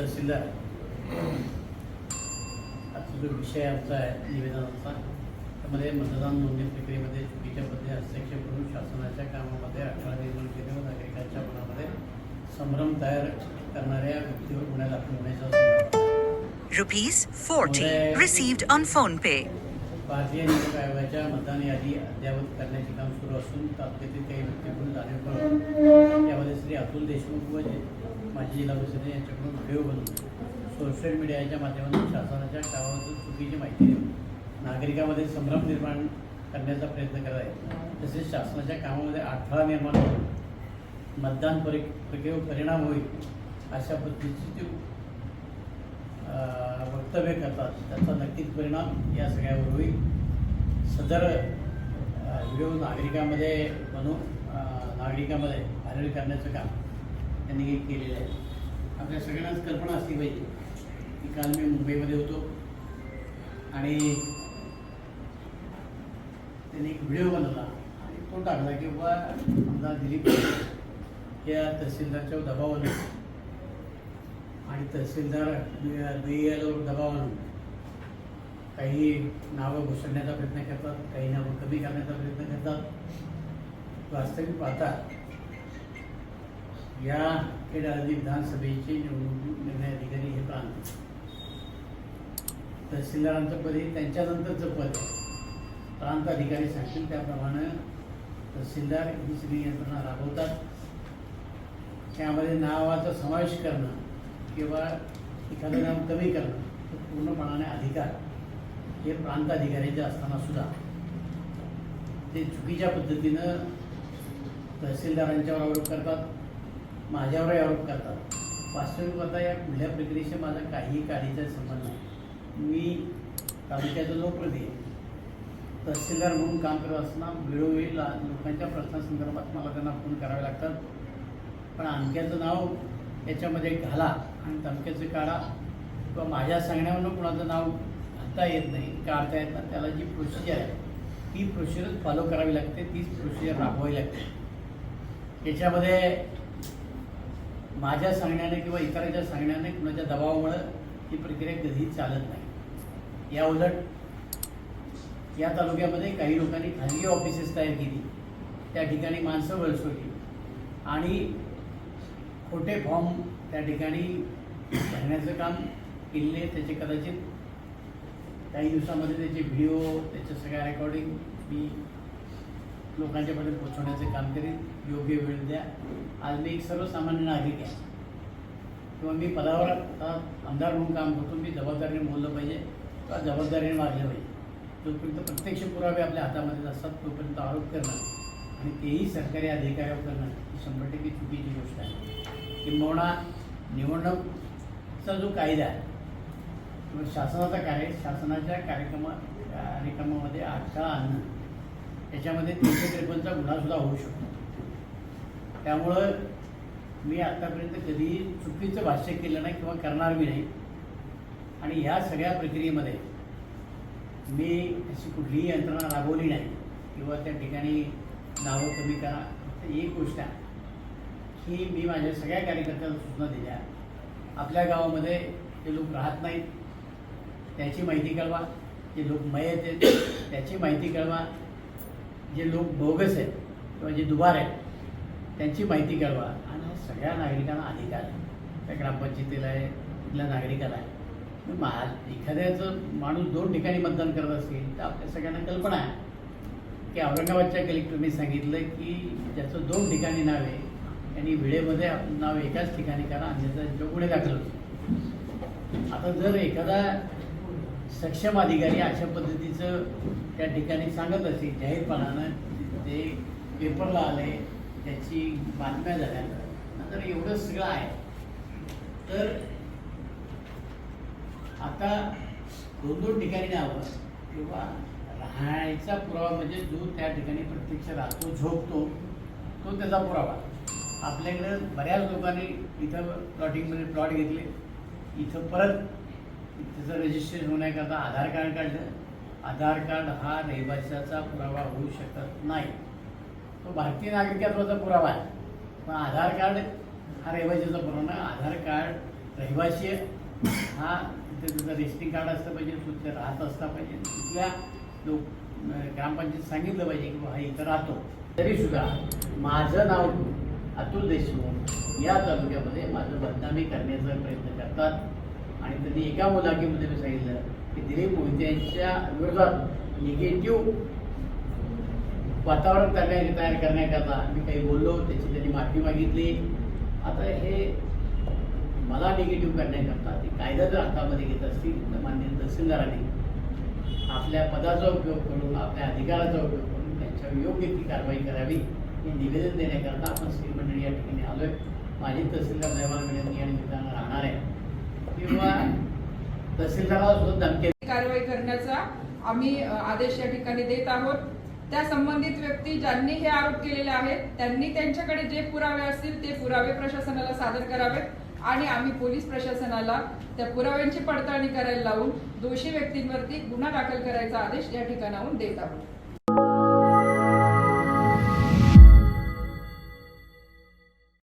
तहसीलदार आता जो विषय आमचा आहे निवेदनाचा त्यामध्ये मतदान नोंदणी प्रक्रियेमध्ये चुकीच्या पद्धतीने हस्तक्षेप करून शासनाच्या कामामध्ये अडथळा निर्माण केले व नागरिकांच्या मनामध्ये संभ्रम तयार करणाऱ्या व्यक्तीवर गुन्हा दाखल होण्याचा. Rupees 40 received on phone pay. भारतीय निवडणूक आयोगाच्या मतदान यादी अद्ययावत करण्याचे काम सुरू असून तालुक्यातील काही व्यक्तीकडून जाणीव करून यामध्ये श्री अतुल देशमुख व माजी जिल्हा परिषद यांच्याकडून व्हिडिओ बनवून सोशल मीडियाच्या माध्यमातून शासनाच्या कामाबद्दल चुकीची माहिती देऊन नागरिकांमध्ये संभ्रम निर्माण करण्याचा प्रयत्न करत आहे तसेच शासनाच्या कामामध्ये अडथळा निर्माण होऊन मतदान परि प्रक्रियेवर परिणाम होईल अशा पद्धतीची वक्तव्य करतात. त्याचा नक्कीच परिणाम या सगळ्यावर होईल सदर व्हिडिओ नागरिकांमध्ये बनवून नागरिकामध्ये नागरिकांमध्ये व्हायरल करण्याचं काम त्यांनी केलेलं आहे. आपल्या सगळ्यांनाच कल्पना असली पाहिजे. की काल मी मुंबईमध्ये होतो आणि त्यांनी एक व्हिडिओ बनवला. आणि तो टाकला की बाबा आमदार दिलीप या तहसीलदारच्या दबावाने आणि तहसीलदार बीएलवर दबाव आणून काही नावं घुसळण्याचा प्रयत्न करतात काही नावं कमी करण्याचा प्रयत्न करतात. वास्तविक पाहता या खेडाळी विधानसभेचे निवडणूक निर्णय अधिकारी हे प्रांत तहसीलदारांचं पद हे त्यांच्यानंतरचं पद प्रांत अधिकारी सांगतील त्याप्रमाणे तहसीलदार ही सगळी यंत्रणा राबवतात. त्यामध्ये नावाचा समावेश करणं किंवा एखादं काम कमी करणं हे पूर्णपणाने अधिकार हे प्रांत अधिकाऱ्याचे असताना सुद्धा ते चुकीच्या पद्धतीनं तहसीलदारांच्यावर आरोप करतात माझ्यावरही आरोप करतात. वास्तविक या कुठल्या प्रक्रियेशी माझा काही काळीचा संबंध नाही. मी तालुक्याचा लोकप्रतिनिधी आहे. तहसीलदार म्हणून काम करत असताना वेळोवेळी लोकांच्या प्रश्नासंदर्भात मला त्यांना फोन करावे लागतात. पण अंक्याचं नाव याच्यामध्ये घाला आणि तमक्याचं काढा. किंवा माझ्या सांगण्यावरून कुणाचं नाव घालता येत नाही काढता येत नाही त्याला जी प्रोसिजर आहे ती प्रोसिजरच फॉलो करावी लागते तीच प्रोसिजर राबवावी लागते. याच्यामध्ये माझ्या सांगण्याने किंवा इतरांच्या सांगण्याने कुणाच्या दबावामुळं ही प्रक्रिया कधी चालत नाही. या उलट या तालुक्यामध्ये काही लोकांनी खाजगी ऑफिसेस तयार केली. त्या ठिकाणी माणसं वळसवली. आणि खोटे फॉर्म त्या ठिकाणी भरण्याचं काम केले त्याचे कदाचित काही दिवसामध्ये त्याचे व्हिडिओ त्याच्या सगळ्या रेकॉर्डिंग मी लोकांच्यापर्यंत पोहोचवण्याचं काम करीन. योग्य वेळ द्या. आज मी एक सर्वसामान्य नागरिक आहे. किंवा मी पदावर आता आमदार म्हणून काम करतो. मी जबाबदारीने बोललं पाहिजे किंवा जबाबदारीने वागलं पाहिजे. जोपर्यंत प्रत्यक्ष पुरावे आपल्या हातामध्ये असतात तोपर्यंत आरोप करणं आणि तेही सरकारी अधिकाऱ्यावर करणं ही शंभर टक्के चुकीची गोष्ट आहे. किंबहुना निवडणूकचा जो कायदा आहे किंवा शासनाचा कार्य शासनाच्या कार्यक्रमा कार्यक्रमामध्ये अडथळा आणणं त्याच्यामध्ये तीनशे त्रेपन्नचा गुन्हासुद्धा होऊ शकतो. त्यामुळं मी आत्तापर्यंत कधीही चुकीचं भाष्य केलं नाही किंवा करणार बी नाही. आणि ह्या सगळ्या प्रक्रियेमध्ये मी अशी कुठलीही यंत्रणा राबवली नाही किंवा त्या ठिकाणी नावं कमी करा. फक्त एक गोष्ट आहे. की मी माझ्या सगळ्या कार्यकर्त्यांना सूचना दिल्या. आपल्या गावामध्ये जे लोक राहत नाहीत त्याची माहिती कळवा. जे लोक मयत आहेत त्याची माहिती कळवा. जे लोक बोगस आहेत किंवा जे दुबार आहेत त्यांची माहिती कळवा. आणि हा सगळ्या नागरिकांना अधिकार आहे. त्या ग्रामपंचायतीला आहे तिथल्या नागरिकाला आहे. मा एखाद्याचं माणूस दोन ठिकाणी मतदान करत असेल तर आपल्या सगळ्यांना कल्पना आहे. की औरंगाबादच्या कलेक्टरने सांगितलं की ज्याचं दोन ठिकाणी नाव आहे त्यांनी वेळेमध्ये आपलं नाव एकाच ठिकाणी करा अन्यथा जो पुढे दाखल होतो. आता जर एखादा सक्षम अधिकारी अशा पद्धतीचं त्या ठिकाणी सांगत असेल जाहीरपणानं ते पेपरला आले त्याची बातम्या झाल्या नंतर एवढं सगळं आहे. तर आता दोन दोन ठिकाणी न्यावं किंवा राहायचा पुरावा म्हणजे जो त्या ठिकाणी प्रत्यक्ष राहतो झोपतो तो त्याचा पुरावा. आपल्याकडं बऱ्याच लोकांनी इथं प्लॉटिंगमध्ये प्लॉट घेतले. इथं परत त्याचं रजिस्ट्रेशन होण्याकरता आधार कार्ड काढलं. आधार कार्ड हा रहिवाशाचा पुरावा होऊ शकत नाही. तो भारतीय नागरिकत्वाचा पुरावा आहे. पण आधार कार्ड हा रहिवाशाचा पुरावा नाही. आधार कार्ड रहिवाशी हा तिथे त्याचं रेशनिंग कार्ड असलं पाहिजे तो राहत असला पाहिजे. तिथल्या लोक ग्रामपंचायत सांगितलं पाहिजे की हा इथं राहतो. तरीसुद्धा माझं नाव अतुल देशमुख या तालुक्यामध्ये माझं बदनामी करण्याचा प्रयत्न करतात. आणि त्यांनी एका मुलाखतीमध्ये मी सांगितलं की दिलीप मोहित्यांच्या विरोधात निगेटिव्ह वातावरण करण्या तयार करण्याकरता मी काही बोललो त्याची त्यांनी माफी मागितली. आता हे मला निगेटिव्ह करण्याकरता ते कायदा जर हातामध्ये घेत असतील तर मान्य तहसीलदारांनी आपल्या पदाचा उपयोग करून आपल्या अधिकाराचा उपयोग करून त्यांच्यावर योग्य ती कारवाई करावी. हे निवेदन देण्याकरता आपण श्रीमंडळी या ठिकाणी आलोय. माझी तहसीलदार साहेबांना विनंती आणि मित्रांना राहणार आहे. किंवा तहसीलदाराला सुद्धा धमकी कारवाई करण्याचा आम्ही आदेश या ठिकाणी देत आहोत. त्या संबंधित व्यक्ती ज्यांनी हे आरोप केलेले आहेत त्यांनी त्यांच्याकडे जे पुरावे असतील ते पुरावे प्रशासनाला सादर करावेत आणि आम्ही पोलीस प्रशासनाला त्या पुराव्यांची पडताळणी करायला लावून दोषी व्यक्तींवरती गुन्हा दाखल करायचा आदेश या ठिकाणाहून देत आहोत.